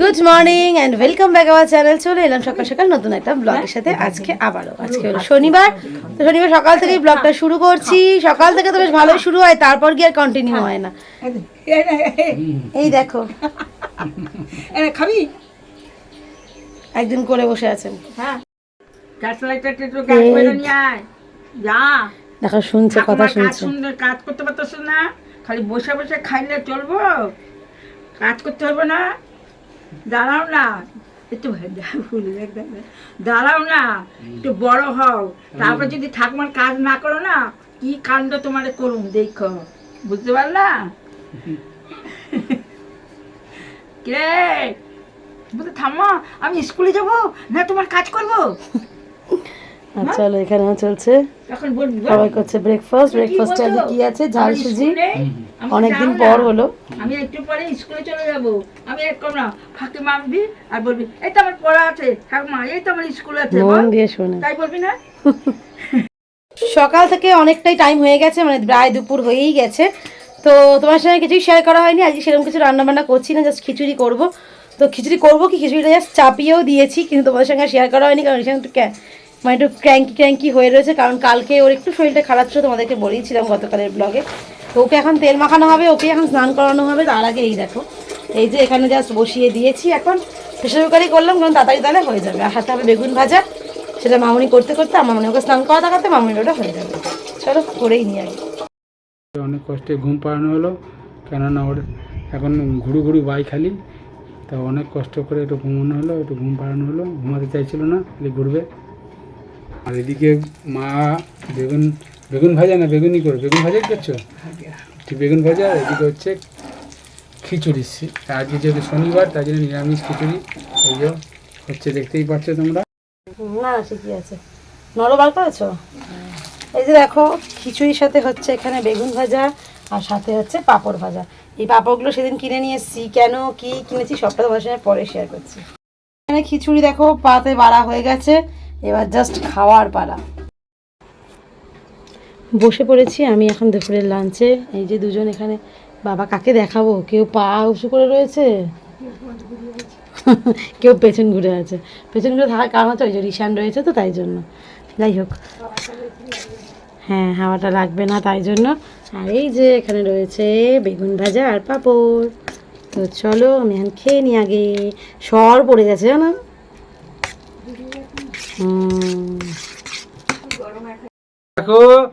Good morning and welcome back our channel চলে এলাম সকাল সকাল নতুন একটা ব্লগের সাথে। আজকে আবারও আজকে হলো শনিবার। তো শনিবার সকাল থেকেই ব্লগটা শুরু করছি। সকাল থেকে তো বেশ ভালোই শুরু হয় তারপর গিয়ে আর কন্টিনিউ হয়। না। এই দেখো। এনে খাবি? একদিন করে বসে আছেন। হ্যাঁ। দেখো শুনছে কথা শুনছে। কাজ করতে পারতেছ না। খালি বসে বসে খাইলে চলবো। কাজ করতে হবে না। দাঁড়াও না, একটু দাঁড়াও না, একটু বড় হও। তারপর যদি ঠাকুমার কাজ না করো না, কি কাণ্ড তোমার করুন দেখো। বুঝতে পারলা? কে বুঝতে থামো, আমি স্কুলে যাব না তোমার কাজ করব? আর চলো এখানেও চলছে। এখন বলবি বল। সবাই করছে ব্রেকফাস্ট ব্রেকফাস্টে আজকে কি আছে? ঝাল সুজি। অনেকদিন পর হলো। আমি একটু পরে স্কুলে চলে যাব। আমি এক না ফাঁকি মারবি আর বলবি এই তো আমার পড়া আছে ঠাকুমা এই তো আমার স্কুল আছে মন দিয়ে শোনে। তাই বলবি না? সকাল থেকে অনেকটাই টাইম হয়ে গেছে মানে প্রায় দুপুর হয়েই গেছে। তো তোমার সঙ্গে কিছুই শেয়ার করা হয়নি। আজকে সেরকম কিছু রান্না বান্না করছি না জাস্ট খিচুড়ি করব। তো খিচুড়ি করব কি? খিচুড়িটা জাস্ট চাপিয়েও দিয়েছি কিন্তু তোমাদের সঙ্গে শেয়ার করা হয়নি কারণ এখানে একটু মানে একটু ক্র্যাঙ্কি ক্র্যাঙ্কি হয়ে রয়েছে, কারণ কালকে ওর একটু শরীরটা খারাপ ছিল, তোমাদেরকে বলেইছিলাম গতকালের ব্লগে। তো ওকে এখন তেল মাখানো হবে, ওকে এখন স্নান করানো হবে, তার আগে এই দেখো। এই যে এখানে জাস্ট বসিয়ে দিয়েছি, এখন প্রেশার কুকারই করলাম, কারণ তাড়াতাড়ি তাহলে হয়ে যাবে। আর সাথে হবে বেগুন ভাজা, সেটা মামুনি করতে করতে আমার মনে ওকে স্নান করা থাকাতে মামুনি ওটা হয়ে যাবে। চলো, করেই নিয়ে আগে। অনেক কষ্টে ঘুম পাড়ানো হলো, কেননা ওর এখন ঘুরু ঘুরু বাই খালি, তা অনেক কষ্ট করে একটু ঘুমানো হলো, একটু ঘুম পাড়ানো হলো, ঘুমাতে চাইছিল না ঘুরবে। আর এদিকে মা বেগুন বেগুন ভাজা না বেগুনই করে বেগুন ভাজা করছ? ঠিক বেগুন ভাজা এদিকে হচ্ছে খিচুড়ি। আজকে যেহেতু শনিবার তার জন্য নিরামিষ খিচুড়ি। এই যে হচ্ছে দেখতেই পাচ্ছ তোমরা। না ঠিকই আছে? নরম বার করেছ? এই যে দেখো খিচুড়ির সাথে হচ্ছে এখানে বেগুন ভাজা আর সাথে হচ্ছে পাঁপড় ভাজা। এই পাঁপড়গুলো সেদিন কিনে নিয়ে এসেছি। কেন কি কিনেছি সবটা তোমার সঙ্গে পরে শেয়ার করছি। এখানে খিচুড়ি দেখো পাতে বাড়া হয়ে গেছে। এবার জাস্ট খাওয়ার পালা। বসে পড়েছি, আমি এখন দুপুরের লাঞ্চে এই যে দুজন এখানে, বাবা কাকে দেখাবো? কেউ পা উঁচু করে রয়েছে? কেউ পেছন ঘুরে আছে। পেছন ঘুরে থাকার কারণ হচ্ছে ওই যে রিশান রয়েছে তো, তাই জন্য। যাই হোক। হ্যাঁ হাওয়াটা লাগবে না তাই জন্য। আর এই যে এখানে রয়েছে বেগুন ভাজা আর পাঁপড়। তো চলো আমি এখন খেয়ে নিই আগে। সর পড়ে গেছে, জানো? দেখো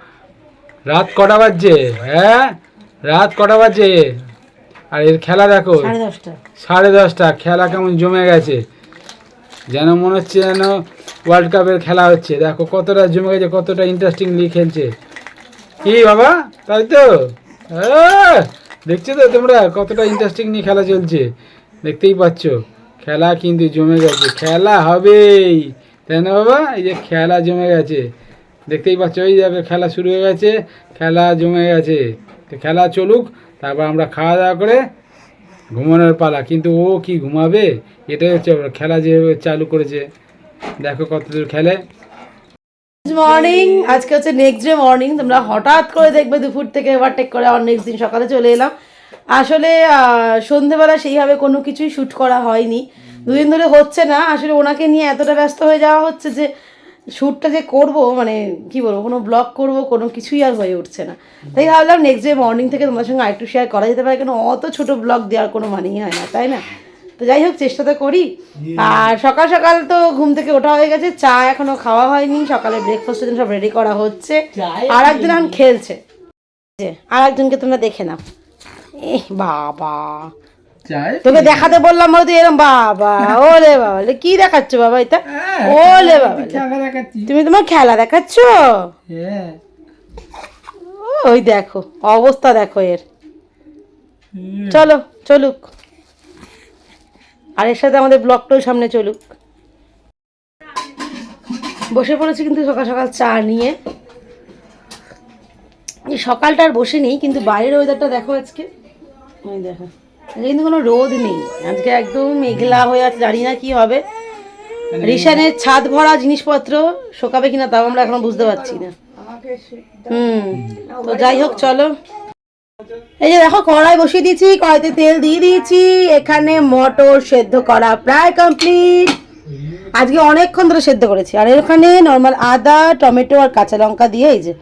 রাত কটা বাজছে? হ্যাঁ? রাত কটা বাজছে? আর এর খেলা দেখো। সাড়ে দশটা। খেলা কেমন জমে গেছে। যেন মনে হচ্ছে যেন ওয়ার্ল্ড কাপের খেলা হচ্ছে। দেখো কতটা জমে গেছে কতটা ইন্টারেস্টিংলি খেলছে। কি বাবা? তাই তো? আহ, দেখছ তো তোমরা? কতটা ইন্টারেস্টিং নিয়ে খেলা চলছে। দেখতেই পাচ্ছ। খেলা কিন্তু জমে গেছে। খেলা হবেই। তাই না বাবা? এই যে খেলা জমে গেছে। দেখতেই পাচ্ছ ওই যাবে খেলা শুরু হয়ে গেছে। খেলা জমে গেছে। তো খেলা চলুক, তারপর আমরা খাওয়া দাওয়া করে ঘুমানোর পালা। কিন্তু ও কি ঘুমাবে? এটাই হচ্ছে খেলা যেভাবে চালু করেছে। দেখো কতদূর খেলে। মর্নিং আজকে হচ্ছে নেক্সট ডে মর্নিং তোমরা হঠাৎ করে দেখবে দুপুর থেকে ওভারটেক করে আর নেক্সট দিন সকালে চলে এলাম। আসলে সন্ধেবেলা সেইভাবে কোনো কিছুই শ্যুট করা হয়নি। দুদিন ধরে হচ্ছে না আসলে ওনাকে নিয়ে এতটা ব্যস্ত হয়ে যাওয়া হচ্ছে যে শ্যুটটা যে করব মানে কি বলব কোনো ব্লগ করব কোনো কিছুই আর হয়ে উঠছে না। তাই ভাবলাম নেক্সট ডে মর্নিং থেকে তোমার সঙ্গে আরেকটু শেয়ার করা যেতে পারে কেন অত ছোট ব্লগ দেওয়ার কোনো মানেই হয় না তাই না? তো যাই হোক চেষ্টা তো করি। আর সকাল সকাল তো ঘুম থেকে ওঠা হয়ে গেছে চা এখনও খাওয়া হয়নি সকালে ব্রেকফাস্টের জন্য সব রেডি করা হচ্ছে। আর একজন এখন খেলছে। আর একজনকে তোমরা দেখে নাও। এ বাবা। তোকে দেখাতে বললাম বলতে এরকম বাবা ওলে বাবা কি দেখাচ্ছ বাবা এটা? ওলে বাবা তুমি তোমার খেলা দেখাচ্ছ? ওই দেখো অবস্থা দেখো এর। চলো চলুক। আর এর সাথে আমাদের ব্লগটাও সামনে চলুক। বসে পড়েছি কিন্তু সকাল সকাল চা নিয়ে। এই সকালটা আর বসে নেই কিন্তু বাইরের ওয়েদারটা দেখো আজকে। ওই দেখো। কিন্তু কোনো রোদ নেই। আজকে একদম মেঘলা হয়ে আছে জানি না কি হবে। রিশানের ছাদ ভরা জিনিসপত্র শোকাবে কিনা তাও আমরা এখনও বুঝতে পারছি না। হুম তো যাই হোক চলো। এই যে দেখো কড়াই বসিয়ে দিয়েছি কড়াইতে তেল দিয়ে দিয়েছি। এখানে মটর সেদ্ধ করা প্রায় কমপ্লিট আজকে অনেকক্ষণ ধরে সেদ্ধ করেছি। আর এখানে নর্মাল আদা টমেটো আর কাঁচা লঙ্কা দিয়ে এই যে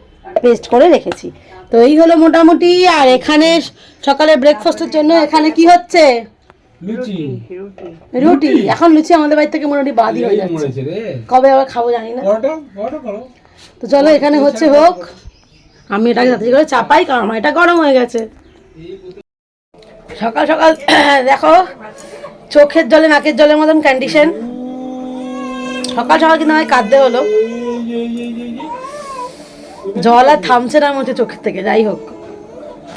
পেস্ট করে রেখেছি। তো এই হলো মোটামুটি আর এখানে সকালে ব্রেকফাস্টের জন্য এখানে কি হচ্ছে? রুটি। এখন লুচি আমাদের বাড়ি থেকে মোটামুটি বাদই হয়ে যাচ্ছে। কবে আবার খাব জানি না। তো চলো এখানে হচ্ছে হোক। আমি এটাকে তাড়াতাড়ি করে চাপাই কারণ আমার এটা গরম হয়ে গেছে। সকাল সকাল দেখো চোখের জলে নাকের জলের মতন কন্ডিশন সকাল সকাল কিন্তু আমায় কাঁদতে হলো। জল আর থামছে না হচ্ছে চোখের থেকে, যাই হোক।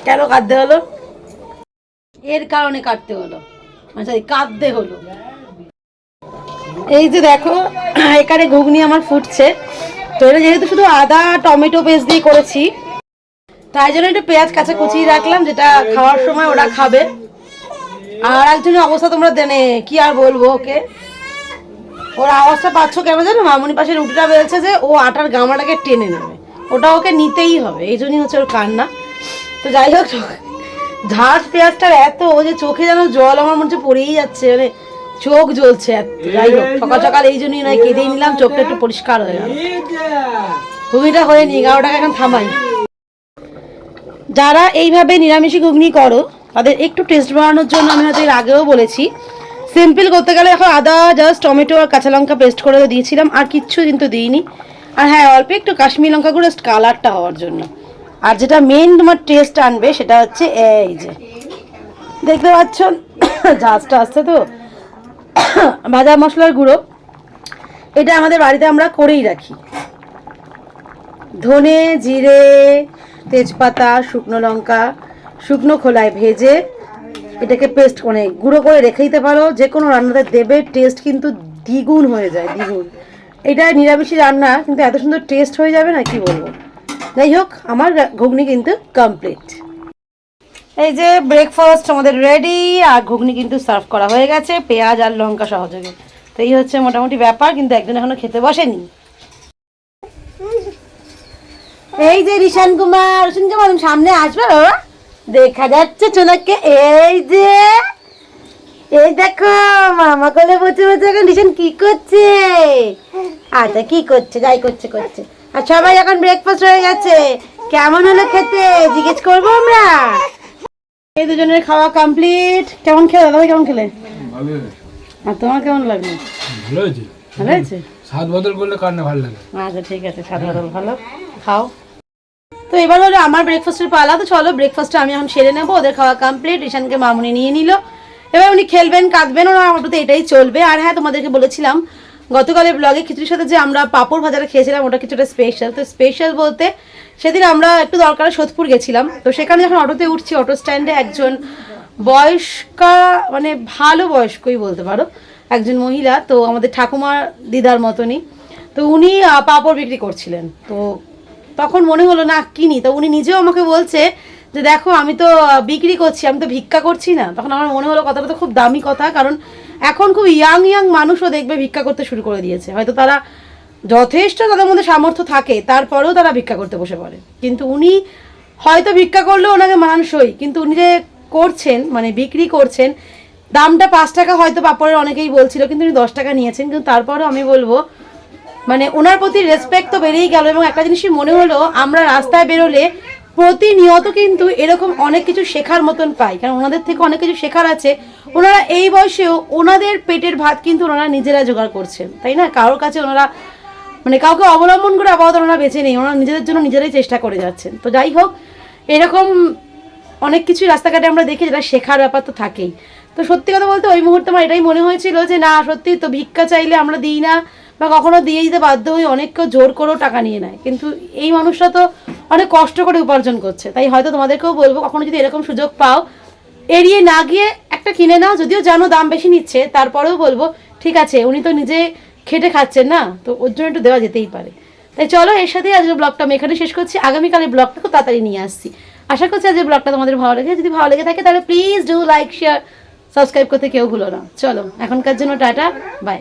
কেন কাঁদতে হলো? এর কারণে কাঁদতে হলো। আচ্ছা কাঁদতে হলো। এই যে দেখো, এখানে ঘুগনি আমার ফুটছে। তো এটা যেহেতু শুধু আদা, টমেটো পেস্ট দিয়ে করেছি, তাই জন্য একটু পেঁয়াজ কাঁচা কুচিয়ে রাখলাম, যেটা খাওয়ার সময় ওরা খাবে। আর একজনের অবস্থা তোমরা দেনে, কি আর বলব ওকে? ওর আওয়াজটা পাচ্ছ কেন জানো? মামুনি পাশে রুটিটা বেলছে যে ও আটার গামাটাকে টেনে নেবে। ওটা ওকে নিতেই হবে, এই জন্যই হচ্ছে ওর কান্না। তো যাই হোক ঝাঁস পেঁয়াজটার এত ও যে চোখে যেন জল আমার মনে হচ্ছে পড়েই যাচ্ছে মানে চোখ জ্বলছে যাই হোক, সকাল সকাল এই জন্যই নয় কেঁদেই নিলাম, চোখটা একটু পরিষ্কার হয়ে গেল। ঘুগনিটা হয়ে নি এগারোটাকে এখন থামাই। যারা এইভাবে নিরামিষি ঘুগনি করো, তাদের একটু টেস্ট বাড়ানোর জন্য আমি হয়তো এর আগেও বলেছি। সিম্পল করতে গেলে এখন আদা জাস্ট টমেটো আর কাঁচা লঙ্কা পেস্ট করে দিয়েছিলাম, আর কিচ্ছু কিন্তু দিইনি। আর হ্যাঁ অল্প একটু কাশ্মীর লঙ্কা গুঁড়ো কালারটা হওয়ার জন্য। আর যেটা মেন তোমার টেস্ট আনবে, সেটা হচ্ছে এই যে। দেখতে পাচ্ছ জাজটা আসছে তো। ভাজা মশলার গুঁড়ো। এটা আমাদের বাড়িতে আমরা করেই রাখি। ধনে, জিরে, তেজপাতা, শুকনো লঙ্কা, শুকনো খোলায় ভেজে এটাকে পেস্ট করে, গুঁড়ো করে রেখে দিতে পারো। যে কোনো রান্নাতে দেবে টেস্ট কিন্তু দ্বিগুণ হয়ে যায়, দ্বিগুণ। এটা নিরামিষি রান্না, কিন্তু এত সুন্দর টেস্ট হয়ে যাবে না, কি বলব? যাই হোক, আমার ঘুগনি কিন্তু কমপ্লিট এই যে ব্রেকফাস্ট আমাদের রেডি আর ঘুগনি কিন্তু সার্ভ করা হয়ে গেছে, পেঁয়াজ আর লঙ্কা সহযোগে। তো এই হচ্ছে মোটামুটি ব্যাপার, কিন্তু একদিন এখনও খেতে বসেনি। এই যে রিশান কুমার রিশান কুমার সামনে আসবে বাবা দেখা যাচ্ছে চোনাকে এই যে, এই দেখো, মামা কোলে বসে বসে এখন রিশান কি করছে? আচ্ছা কি করছে? যাই করছে করছে। আর সবাই এখন ব্রেকফাস্ট হয়ে গেছে। কেমন হলো খেতে? জিজ্ঞেস করব আমরা? এই দুজনের খাওয়া কমপ্লিট কেমন খেলে? দাদা কেমন খেলে? আর তোমার কেমন লাগল? ভালো হয়েছে। ভালো হয়েছে? স্বাদ বদল করলে কার না ভালো লাগে? আচ্ছা ঠিক আছে সাধারণ ভালো। খাও। তো এবার হলো আমার ব্রেকফাস্টের পালা। তো চলো ব্রেকফাস্টটা আমি এখন সেরে নেব। ওদের খাওয়া কমপ্লিট ঈশানকে মামুনি নিয়ে নিল। এবার উনি খেলবেন কাঁদবেন। ওরা আমার তো এটাই চলবে। আর হ্যাঁ তোমাদেরকে বলেছিলাম গতকালের ব্লগে খিচুড়ির সাথে যে আমরা পাপড় ভাজাটা খেয়েছিলাম, ওটা কিছুটা স্পেশাল তো স্পেশাল বলতে সেদিন আমরা একটু দরকারে সোদপুর গেছিলাম। তো সেখানে যখন অটোতে উঠছি, অটো স্ট্যান্ডে একজন বয়স্কা মানে ভালো বয়স্কই বলতে পারো, একজন মহিলা, তো আমাদের ঠাকুমার দিদার মতনই। তো উনি পাপড় বিক্রি করছিলেন। তো তখন মনে হলো, না, কিনি। তো উনি নিজেও আমাকে বলছে যে, দেখো, আমি তো বিক্রি করছি, আমি তো ভিক্ষা করছি না। তখন আমার মনে হলো, কথাটা তো খুব দামি কথা, কারণ এখন খুব ইয়াং ইয়াং মানুষও দেখবে ভিক্ষা করতে শুরু করে দিয়েছে। হয়তো তারা যথেষ্ট তাদের মধ্যে সামর্থ্য থাকে, তারপরেও তারা ভিক্ষা করতে বসে পড়ে। কিন্তু উনি হয়তো ভিক্ষা করলেও ওনাকে মানানসই কিন্তু উনি যে করছেন মানে বিক্রি করছেন, দামটা পাঁচ টাকা হয়তো পাপড়ের অনেকেই বলছিল, কিন্তু উনি দশ টাকা নিয়েছেন। কিন্তু তারপরেও আমি বলব মানে ওনার প্রতি রেসপেক্ট তো বেড়েই গেল এবং একটা জিনিসই মনে হলো, আমরা রাস্তায় বেরোলে প্রতিনিয়ত কিন্তু এরকম অনেক কিছু শেখার মতন পাই। কারণ ওনাদের থেকে অনেক কিছু শেখার আছে। ওনারা এই বয়সেও ওনাদের পেটের ভাত কিন্তু ওনারা নিজেরা জোগাড় করছেন, তাই না? কারোর কাছে ওনারা মানে কাউকে অবলম্বন করে আপাতত ওনারা বেছে নেই, ওনারা নিজেদের জন্য নিজেরাই চেষ্টা করে যাচ্ছেন। তো যাই হোক, এরকম অনেক কিছুই রাস্তাঘাটে আমরা দেখি যেটা শেখার ব্যাপার তো থাকেই। তো সত্যি কথা বলতে ওই মুহূর্তে আমার এটাই মনে হয়েছিল যে, না, সত্যি তো ভিক্ষা চাইলে আমরা দিই না, বা কখনো দিয়ে দিতে বাধ্য হই অনেক কেউ জোর করেও টাকা নিয়ে নেয়। কিন্তু এই মানুষটা তো অনেক কষ্ট করে উপার্জন করছে। তাই হয়তো তোমাদেরকেও বলব, কখনো যদি এরকম সুযোগ পাও, এড়িয়ে না গিয়ে একটা কিনে নাও, যদিও জানো দাম বেশি নিচ্ছে, তারপরেও বলব, ঠিক আছে, উনি তো নিজে খেটে খাচ্ছেন না, তো ওর জন্য একটু দেওয়া যেতেই পারে। তাই চলো, এর সাথে আজকের ব্লগটা আমি এখানে শেষ করছি। আগামীকালের ব্লগটা খুব তাড়াতাড়ি নিয়ে আসছি। আশা করছি আজকের ব্লগটা তোমাদের ভালো লাগে যদি ভালো লেগে থাকে, তাহলে please do like share subscribe করতে কেউ ভুলো না। চলো, এখনকার জন্য টাটা বাই